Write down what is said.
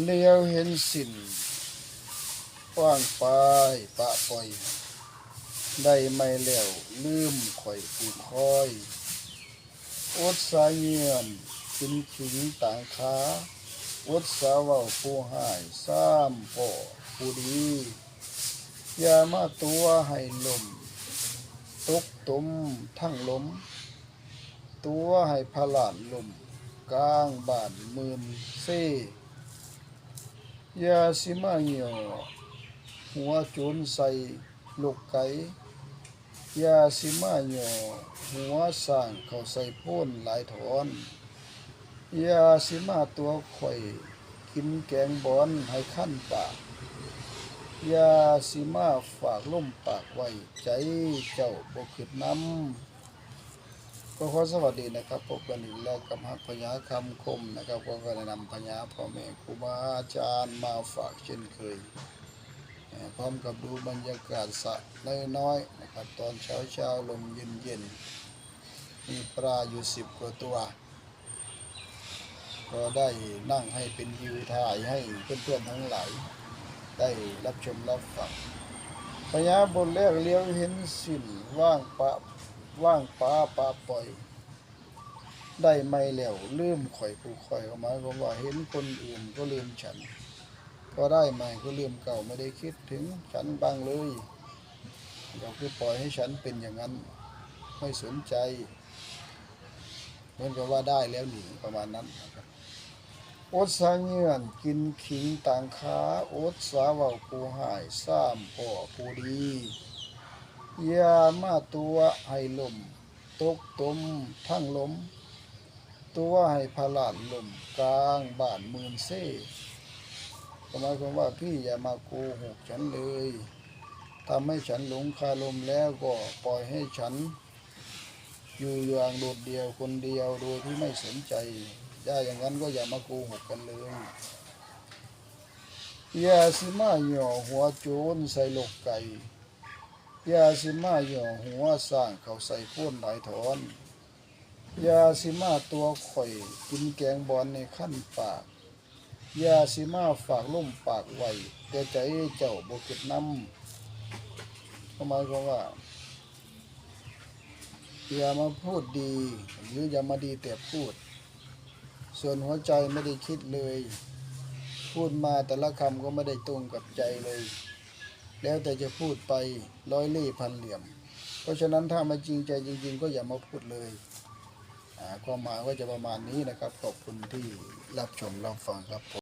เลี้ยวเห็นสินกว้างไปปะปล่อยได้ไม่แล้วลืมข่อยผู้คอยอดสายเงียนกินขิงต่างขาอดสาเว้าผู้หายซ้ำพ่อผู้ดีอย่ามาตัวให้ลมตกตุมทั้งลมตัวให้พลาดลมกลางบานมื่นเซอ ยาสิมาเหี่ยว หัวโจนใส่ลูกไก่ยาสิมาเหี่ยว หัวสร้างเขาใส่พ่นหลายถอนยาสิมาตัวข่อย กินแกงบอนให้ขั้นปากยาสิมาฝากล่มปากไว้ ใจเจ้าบกขึ้นน้ำ ก็ขอสวัสดีนะครับพบกันอีกแล้วกับฮักพญาคำคมนะครับก็ก็ได้นำพญาพ่อแม่ครูบาอาจารย์มาฝากเช่นเคยพร้อมกับดูบรรยากาศสะน้อยๆนะครับตอนเช้าเช้าๆลมเย็นเย็นๆมีปลาอยู่สิบกว่าตัวก็ได้นั่งให้เป็นวิวถ่ายให้เพื่อนๆทั้งหลายได้รับชมรับฟังพญาบนแรกเลี้ยวเห็นสินว่างปะ ว่างปลาปลาปล่อย ได้ไม่แล้วลืมข่อยผู้ข่อยเข้ามาก็ว่าเห็นคนอื่นก็ลืมฉัน ก็ได้ใหม่ก็ลืมเก่าไม่ได้คิดถึงฉันบ้างเลยเดี๋ยวคือปล่อยให้ฉันเป็นอย่างนั้น ไม่สนใจเหมือนกับว่าได้แล้วหนีประมาณนั้นนะครับอดสาเงื่อนกินขิงต่างขาโอดสาเว้าปูหายซ้ำพ่อผู้ดี ย่ามาตัวให้ลม ตกตมทั้งลม ตัวให้พลาดลม กลางบ้านมืนเซ่ก็หมายความว่าพี่อย่ามาโกหกฉันเลยทำให้ฉันหลงคาลมแล้วก็ปล่อยให้ฉัน อยู่อย่างโดดเดียวคนเดียวโดยที่ไม่สนใจได้อย่างนั้นก็อย่ามาโกหกกันเลยอย่าสิมาหย่อหัวโจรใส่ลูกไก่ ยาสิมาหย่อหัวสร้างเขาใส่พ่นหลายถอนยาสิมาตัวข่อยกินแกงบอลในขั้นปากยาสิมาฝากล่มปากไว้แต่ใจเจ้าบกิดน้ำก็หมายความว่าอย่ามาพูดดี หรืออย่ามาดีแต่พูด ส่วนหัวใจไม่ได้คิดเลย พูดมาแต่ละคำก็ไม่ได้ตรงกับใจเลย แล้วแต่จะพูดไปร้อยเล่พันเหลี่ยม เพราะฉะนั้นถ้ามาจริงใจจริง ๆ ก็อย่ามาพูดเลยความหมายก็จะประมาณนี้นะครับ ขอบคุณที่รับชมรับฟังครับผม